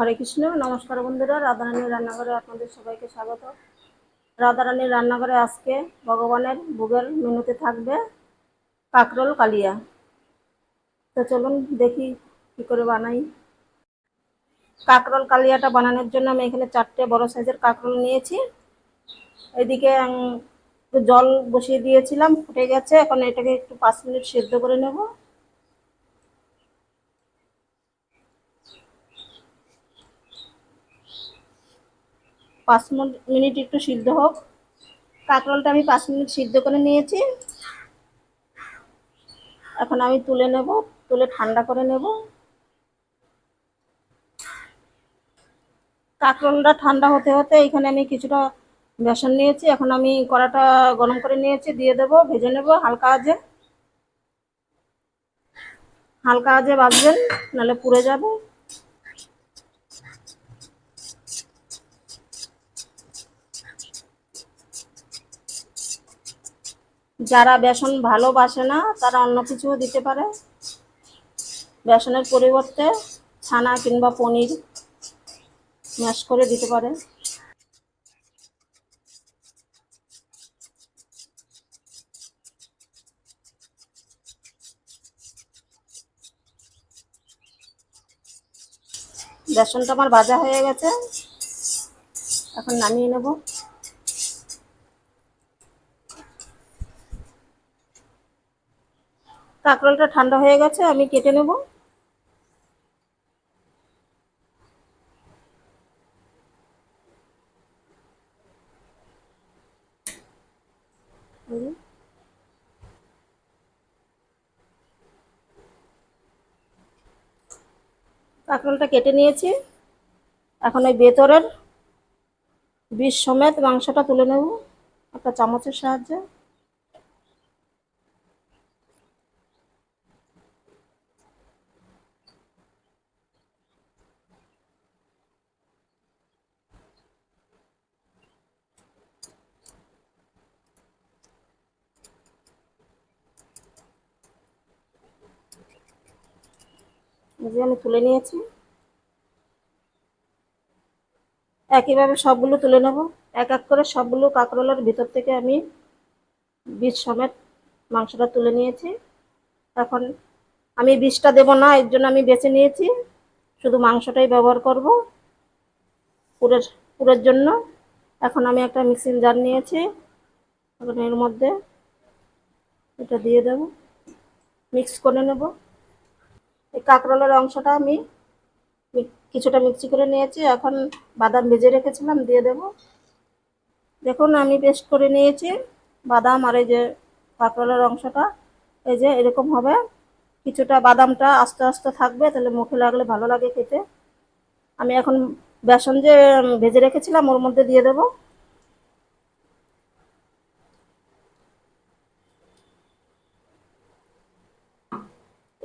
হরে কৃষ্ণ, নমস্কার বন্ধুরা, রাধারানীর রান্নাঘরে আপনাদের সবাইকে স্বাগত। রাধারানীর রান্নাঘরে আজকে ভগবানের ভোগের মেনুতে থাকবে কাকরোল কালিয়া। তো চলুন দেখি কী করে বানাই। কাকরোল কালিয়াটা বানানোর জন্য আমি এখানে চারটে বড় সাইজের কাকরোল নিয়েছি। এদিকে জল বসিয়ে দিয়েছিলাম, ফুটে গেছে। এখন এটাকে একটু পাঁচ মিনিট সেদ্ধ করে নেব। পাঁচ মিনিট- একটু সিদ্ধ হোক। কাঁকরোলটা আমি পাঁচ মিনিট সিদ্ধ করে নিয়েছি। এখন আমি তুলে নেব, তুলে ঠান্ডা করে নেব। কাঁকরোলটা ঠান্ডা হতে হতে এখানে আমি কিছুটা বেসন নিয়েছি। এখন আমি কড়াটা গরম করে নিয়েছি, দিয়ে দেবো, ভেজে নেব হালকা আজে হালকা আজে ভাজবেন, নাহলে পুড়ে যাবে। যারা বেসন ভালোবাসে না, তারা অন্য কিছুও দিতে পারে। বেসনের পরিবর্তে ছানা কিংবা পনির ম্যাশ করে দিতে পারে। বেসনটা আমার ভাজা হয়ে গেছে। এখন নামিয়ে নেব। কাঁকরোলটা ঠান্ডা হয়ে গেছে, আমি কেটে নেব। কাঁকরোলটা কেটে নিয়েছি। এখন ওই ভেতরের বিষ সমেত মাংসটা তুলে নেব, একটা চামচের সাহায্যে। যে আমি তুলে নিয়েছি। একইভাবে সবগুলো তুলে নেব। এক এক করে সবগুলো কাঁকরোলের ভিতর থেকে আমি বীজ সমেত মাংসটা তুলে নিয়েছি। এখন আমি বীজটা দেব না, এর জন্য আমি বেছে নিয়েছি। শুধু মাংসটাই ব্যবহার করব পুরের পুরের জন্য। এখন আমি একটা মিক্সিং জার নিয়েছি। এখন এর মধ্যে এটা দিয়ে দেব। মিক্স করে নেব। এই কাঁকরোলের অংশটা আমি কিছুটা মিক্সি করে নিয়েছি। এখন বাদাম ভেজে রেখেছিলাম, দিয়ে দেব। দেখুন, আমি পেস্ট করে নিয়েছি। বাদাম আর এই যে কাঁকরোলের অংশটা, এই যে এরকম হবে। কিছুটা বাদামটা আস্তে আস্তে থাকবে, তাহলে মুখে লাগলে ভালো লাগে খেতে। আমি এখন বেসন যে ভেজে রেখেছিলাম, ওর মধ্যে দিয়ে দেব।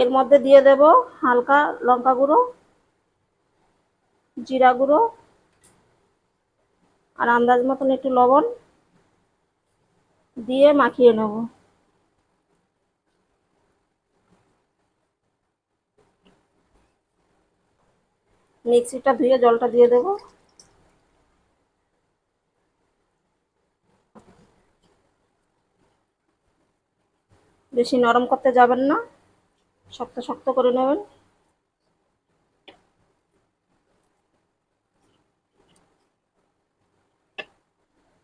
এর মধ্যে দিয়ে দেব হালকা লঙ্কা গুঁড়ো, জিরা গুঁড়ো আর আন্দাজ মতন একটু লবণ দিয়ে মাখিয়ে নেব। মিক্সিটা ধুয়ে জলটা দিয়ে দেব। বেশি নরম করতে যাবেন না। শক্ত শক্ত করে নেবেন।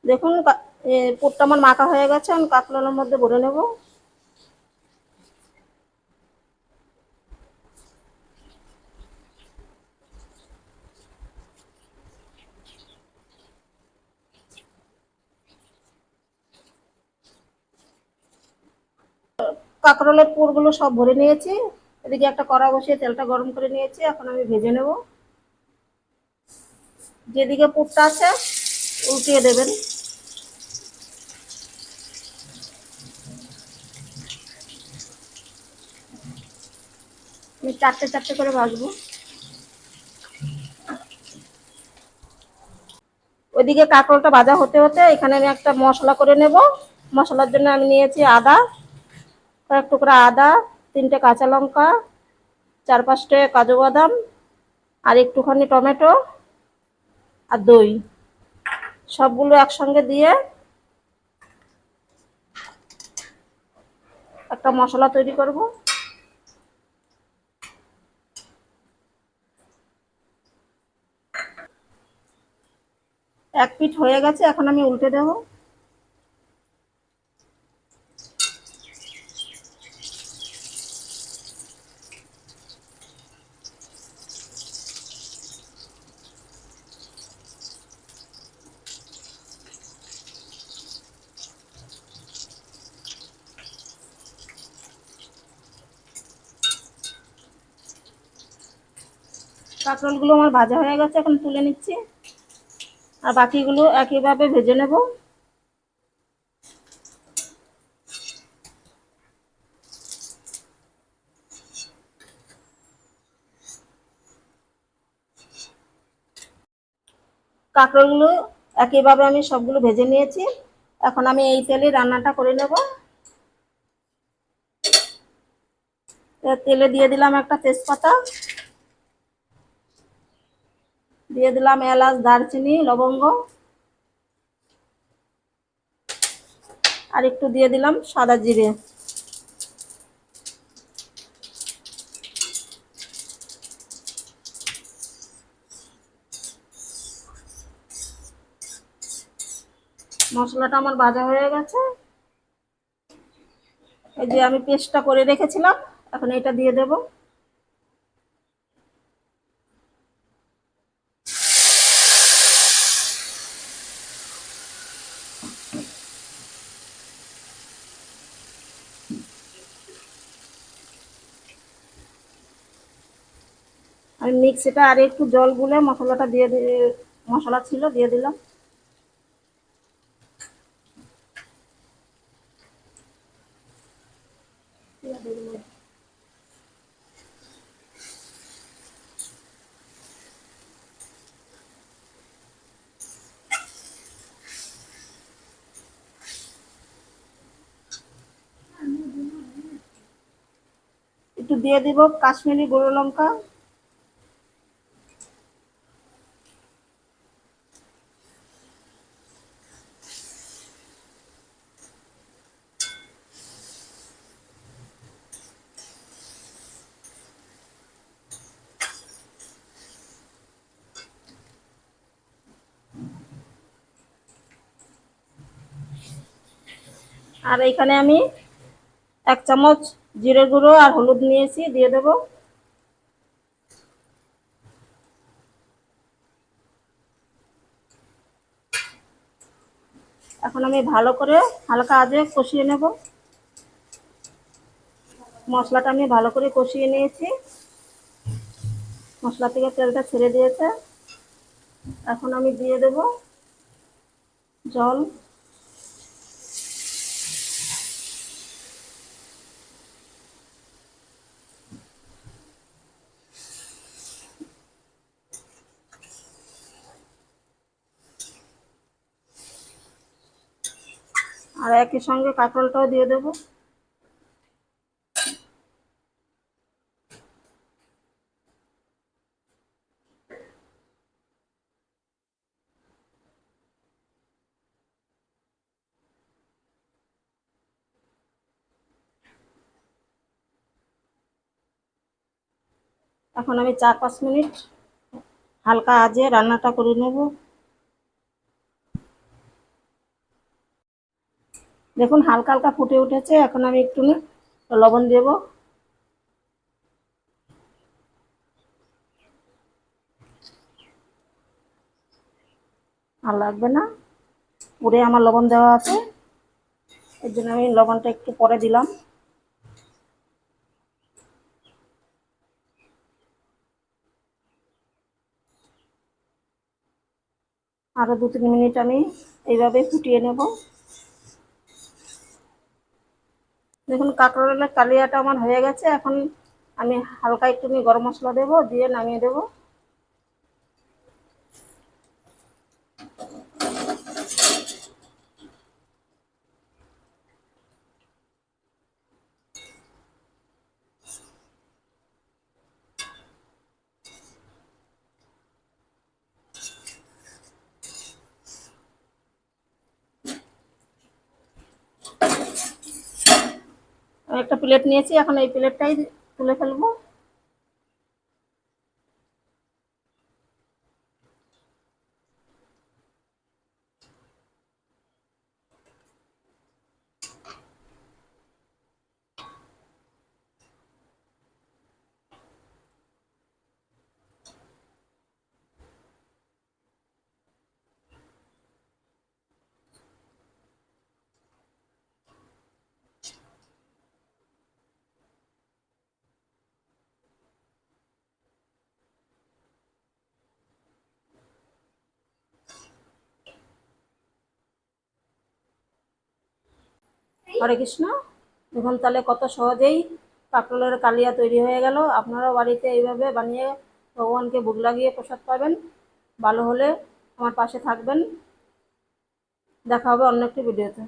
দেখুন পোটটা আমার মাখা হয়ে গেছে, আমি কাতলানোর মধ্যে ভরে নেব। কাঁকরোলের পুরগুলো সব ভরে নিয়েছি। এদিকে একটা কড়া বসিয়ে তেলটা গরম করে নিয়েছি, এখন আমি ভেজে নেব। যেদিকে পুরটা আছে, উল্টিয়ে দেবেন। চারটে চারটে করে ভাজবো। ওইদিকে কাঁকরোলটা ভাজা হতে হতে এখানে আমি একটা মশলা করে নেব। মশলার জন্য আমি নিয়েছি আদা। কয়েক টুকরা আদা, তিনটে কাঁচা লঙ্কা, চার পাঁচটে কাজু বাদাম আর একটুখানি টমেটো আর দই। সবগুলো একসঙ্গে দিয়ে একটা মশলা তৈরি করব। এক পিঠ হয়ে গেছে, এখন আমি উল্টে দেবো। কাঁকরোলগুলো আমার ভাজা হয়ে গেছে, এখন তুলে নিচ্ছি। আর বাকিগুলো একইভাবে ভেজে নেব। কাঁকরোলগুলো একইভাবে আমি সবগুলো ভেজে নিয়েছি। এখন আমি এই তেলে রান্নাটা করে নেব। তেলে দিয়ে দিলাম একটা তেজপাতা। দিয়ে দিলাম এলাচ, দারচিনি, লবঙ্গ। আর একটু দিয়ে দিলাম সাদা জিরে। মশলাটা আমার ভাজা হয়ে গেছে। এই যে আমি পেস্টটা করে রেখেছিলাম, এখন এটা দিয়ে দেবো। আমি মিক্সিটা আর একটু জল গুলে মশলাটা দিয়ে মশলা ছিল, দিয়ে দিলাম। একটু দিয়ে দিব কাশ্মীরি গুঁড়ো লঙ্কা। আর এখানে আমি এক চামচ জিরে গুঁড়ো আর হলুদ নিয়েছি, দিয়ে দেব। এখন আমি ভালো করে হালকা আজে কষিয়ে নেব। মশলাটা আমি ভালো করে কষিয়ে নিয়েছি। মশলা থেকে তেলটা ছেড়ে দিয়েছে। এখন আমি দিয়ে দেব জল। আর একই সঙ্গে কাঁকরোলটাও দিয়ে দেবো। এখন আমি চার পাঁচ মিনিট হালকা আজে রান্নাটা করে নেব। দেখুন, হালকা হালকা ফুটে উঠেছে। এখন আমি একটু লবণ দেব। আর লাগবে না। পুরে আমার লবণ দেওয়া আছে। এর জন্য আমি লবণটা একটু পরে দিলাম। আরও দু তিন মিনিট আমি এইভাবে ফুটিয়ে নেব। দেখুন কাঁকরোলের কালিয়াটা আমার হয়ে গেছে। এখন আমি হালকা একটুখানি গরম মশলা দেবো, দিয়ে নামিয়ে দেবো। একটা প্লেট নিয়েছি এখন এই প্লেটটাই তুলে ফেলব। হরে কৃষ্ণ দেখুন তাহলে কত সহজেই কাঁকরোলের কালিয়া তৈরি হয়ে গেল। আপনারা বাড়িতে এইভাবে বানিয়ে ভগবানকে বুক লাগিয়ে প্রসাদ পাবেন। ভালো হলে আমার পাশে থাকবেন। দেখা হবে অন্য একটি ভিডিওতে।